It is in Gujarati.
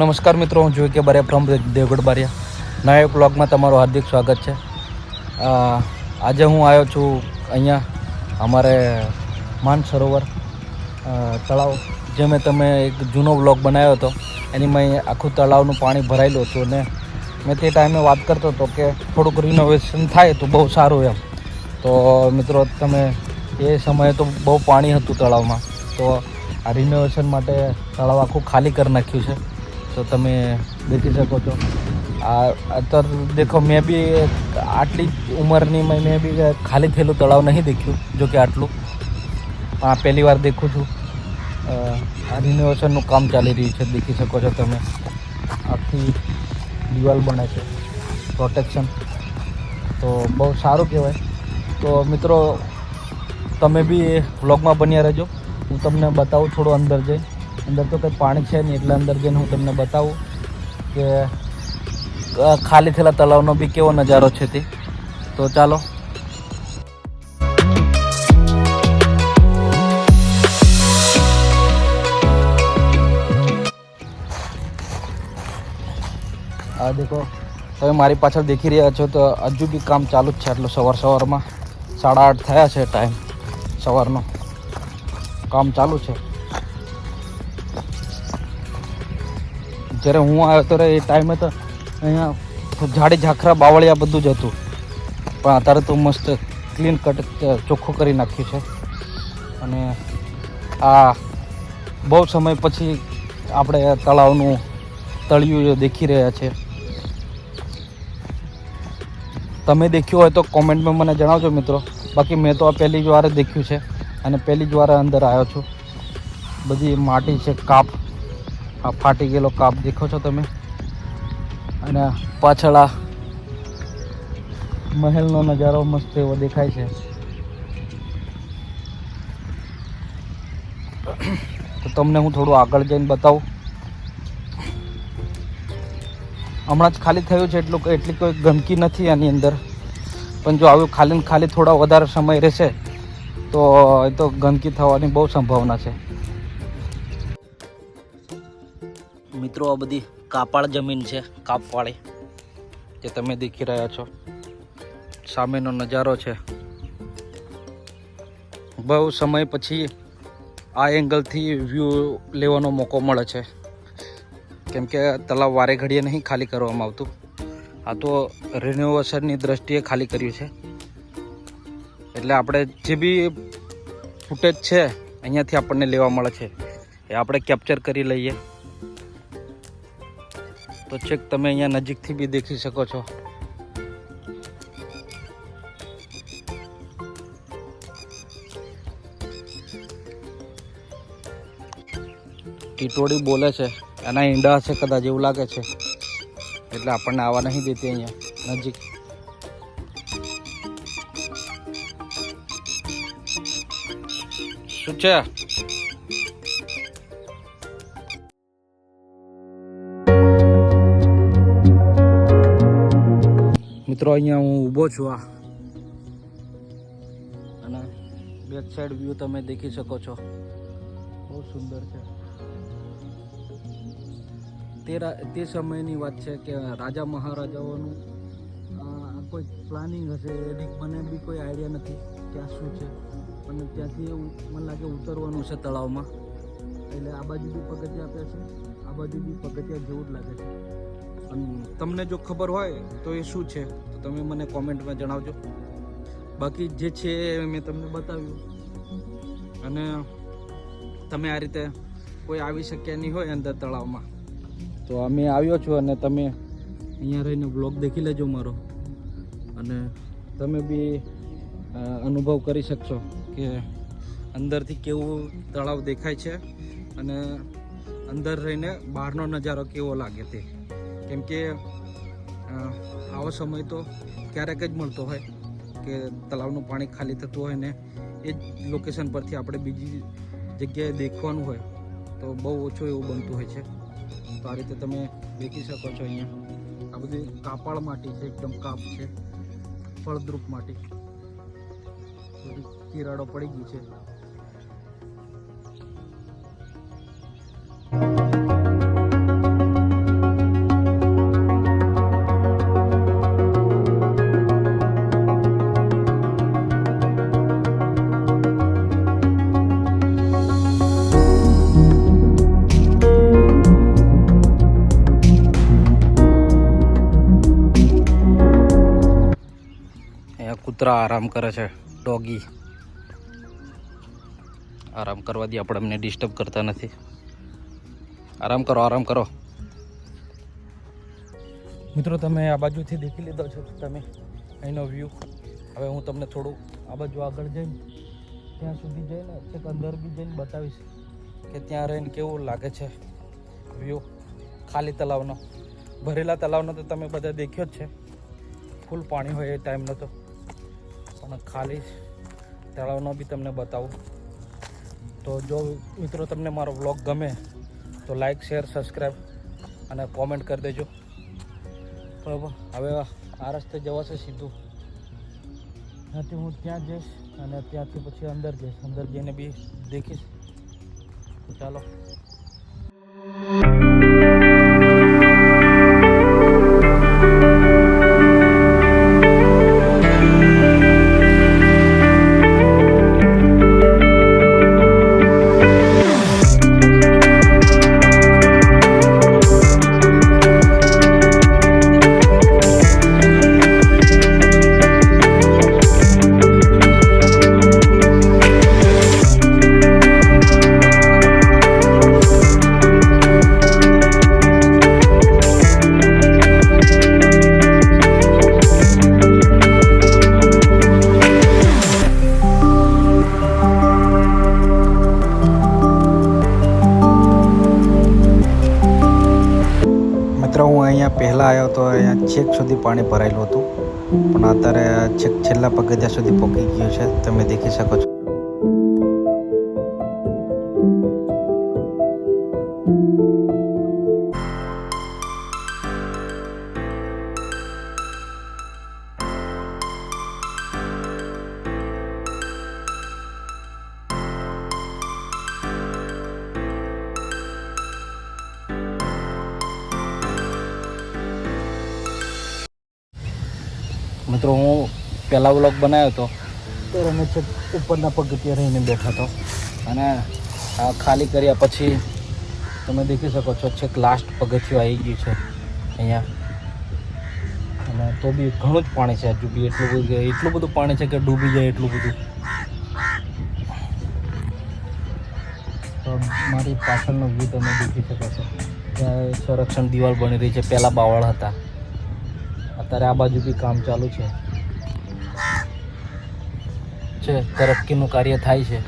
નમસ્કાર મિત્રો, હું જોઈ કે બારે ફ્રોમ દેવગઢ બારિયા. નવા એક બ્લોગમાં તમારું હાર્દિક સ્વાગત છે. આજે હું આવ્યો છું અહીંયા, અમારે માનસરોવર તળાવ, જે મેં તમે એક જૂનો બ્લોગ બનાવ્યો હતો. એની મેં આખું તળાવનું પાણી ભરાયેલું હતું ને મેં તે ટાઈમે વાત કરતો હતો કે થોડુંક રિનોવેશન થાય તો બહુ સારું એમ. તો મિત્રો, તમે એ સમયે તો બહુ પાણી હતું તળાવમાં. તો આ રિનોવેશન માટે તળાવ આખું ખાલી કરી નાખ્યું છે. તો તમે દેખી શકો છો. આ અત્યારે દેખો, મેં બી આટલી ઉંમરની મેં બી ખાલી થયેલું તળાવ નહીં દેખ્યું, જો કે આટલું. આ પહેલી વાર દેખું છું. આ રિનોવેશનનું કામ ચાલી રહ્યું છે, દેખી શકો છો તમે. આખી દિવાલ બને છે પ્રોટેક્શન તો બહુ સારું કહેવાય. તો મિત્રો, તમે બી વ્લોગમાં બન્યા રહેજો. હું તમને બતાવું થોડું અંદર જઈ. અંદર તો કંઈ પાણી છે નહીં, એટલે અંદર જઈને હું તમને બતાવું કે ખાલી થયેલા તળાવનો બી કેવો નજારો છે તે. તો ચાલો. આ દેખો, તમે મારી પાછળ દેખી રહ્યા છો તો હજુ બી કામ ચાલુ જ છે, આટલું સવાર સવારમાં. સાડા આઠ થયા છે ટાઈમ સવારનો. કામ ચાલુ છે. જ્યારે હું આવ્યો ત્યારે એ ટાઈમે તો અહીંયા ઝાડી, ઝાખરા, બાવળિયા બધું જ હતું. પણ અત્યારે તો મસ્ત ક્લીન કટ ચોખ્ખું કરી નાખ્યું છે. અને આ બહુ સમય પછી આપણે તળાવનું તળિયું દેખી રહ્યા છે. તમે દેખ્યું હોય તો કોમેન્ટમાં મને જણાવજો મિત્રો. બાકી મેં તો આ પહેલી જ વાર દેખ્યું છે. અને પહેલી જ વાર અંદર આવ્યો છું. બધી માટી છે, કાપ આ ફાટી ગયેલો કાપ દેખો છો તમે? અને પાછળ આ મહેલનો નજારો મસ્ત એવો દેખાય છે. તો તમને હું થોડું આગળ જઈને બતાવું. હમણાં જ ખાલી થયું છે, એટલું એટલી કોઈ ગંદકી નથી આની અંદર. પણ જો આવ્યું ખાલી ખાલી થોડા વધારે સમય રહેશે, તો એ તો ગંદકી થવાની બહુ સંભાવના છે. મિત્રો, આ બધી કાપાળ જમીન છે, કાપવાળી, જે તમે દેખી રહ્યા છો. સામેનો નજારો છે. બહુ સમય પછી આ એંગલથી વ્યૂ લેવાનો મોકો મળે છે. કેમ કે તલાવ વારે ઘડીએ નહીં ખાલી કરવામાં આવતું. આ તો રિન્યુવેશનની દ્રષ્ટિએ ખાલી કર્યું છે. એટલે આપણે જે બી ફૂટેજ છે, અહીંયાથી આપણને લેવા મળે છે. એ આપણે કેપ્ચર કરી લઈએ. તો છેક તમે અહીંયા નજીકથી બી દેખી શકો છો. ટીટોડી બોલે છે, એના ઈંડા છે કદાચ એવું લાગે છે. એટલે આપણને આવવા નહીં દેતી અહીંયા, નજીક. શું છે? મિત્રો, અહીંયા હું ઊભો છું આ. અને બેક સાઈડ વ્યૂ તમે દેખી શકો છો. બહુ સુંદર છે. તે તે સમયની વાત છે કે રાજા મહારાજાઓનું કોઈ પ્લાનિંગ હશે, એની મને બી કોઈ આઈડિયા નથી કે શું છે. અને ત્યાંથી મને લાગે ઉતરવાનું છે તળાવમાં. એટલે આ બાજુ બી પગથિયા આપ્યા છે. આ બાજુ બી પગથિયા જેવું જ લાગે છે. તમને જો ખબર હોય તો એ શું છે? તો તમે મને કોમેન્ટમાં જણાવજો. બાકી જે છે એ મેં તમને બતાવ્યું. અને તમે આ રીતે કોઈ આવી શક્યા નહીં હોય અંદર તળાવમાં. તો અમે આવ્યો છું અને તમે અહીંયા રહીને બ્લોગ દેખી લેજો મારો. અને તમે બી અનુભવ કરી શકશો કે અંદરથી કેવું તળાવ દેખાય છે અને અંદર રહીને બહારનો નજારો કેવો લાગે તે. કેમ કે આવો સમય તો ક્યારેક જ મળતો હોય કે તળાવનું પાણી ખાલી થતું હોય ને એ જ લોકેશન પરથી આપણે બીજી જગ્યાએ દેખવાનું હોય તો બહુ ઓછું એવું બનતું હોય છે. તો આ રીતે તમે દેખી શકો છો અહીંયા. આ બધી કાપાળ માટી છે, એકદમ કાપ છે, ફળદ્રુપ માટી. બધી કિરાડો પડી ગઈ છે. કૂતરા આરામ કરે છે, ડોગી. આરામ કરવાથી આપણે એમને ડિસ્ટર્બ કરતા નથી. આરામ કરો આરામ કરો. મિત્રો, તમે આ બાજુથી દેખી લીધો છો તમે અહીંનો વ્યૂ હવે હું તમને થોડું આ બાજુ આગળ જઈને ત્યાં સુધી જઈને છેક અંદર બી જઈને બતાવીશ કે ત્યાં રહીને કેવું લાગે છે વ્યૂ ખાલી તલાવનો ભરેલા તલાવનો તો તમે બધા દેખ્યો જ છે. ફૂલ પાણી હોય એ ટાઈમનો તો. પણ ખાલી તળાવનો બી તમને બતાવું. તો જો મિત્રો તમને મારો વ્લોગ ગમે, તો લાઈક શેર સબસ્ક્રાઈબ અને કોમેન્ટ કરી દેજો. બરાબર? હવે આ રસ્તે જવાશે સીધું. ત્યાંથી હું ત્યાં જઈશ અને ત્યાંથી પછી અંદર જઈશ. અંદર જઈને બી દેખીશ. ચાલો. અહીંયા પહેલાં આવ્યો તો અહીંયા છેક સુધી પાણી ભરાયેલું હતું. પણ અત્યારે છેક છેલ્લા પગથિયા સુધી પહોંચી ગયું છે. તમે દેખી શકો છો. મિત્રો, હું પહેલાં વ્લોગ બનાવ્યો હતો ત્યારે અમે છેક ઉપરના પગથિયા રહીને બેઠા હતો. અને આ ખાલી કર્યા પછી તમે દેખી શકો છો, છેક લાસ્ટ પગથિયું આવી ગયું છે અહીંયા. અને તો બી ઘણું જ પાણી છે હજુ બી, એટલું બધું એટલું બધું પાણી છે કે ડૂબી જાય એટલું બધું. તો મારી પાછળનો વ્યૂ તમે દેખી શકો છો. ત્યાં સંરક્ષણ દિવાલ બની રહી છે, પહેલાં બાવળ હતા. અત્યારે આ બાજુ બી કામ ચાલુ છે. છે તરક્કીનું કાર્ય થાય છે.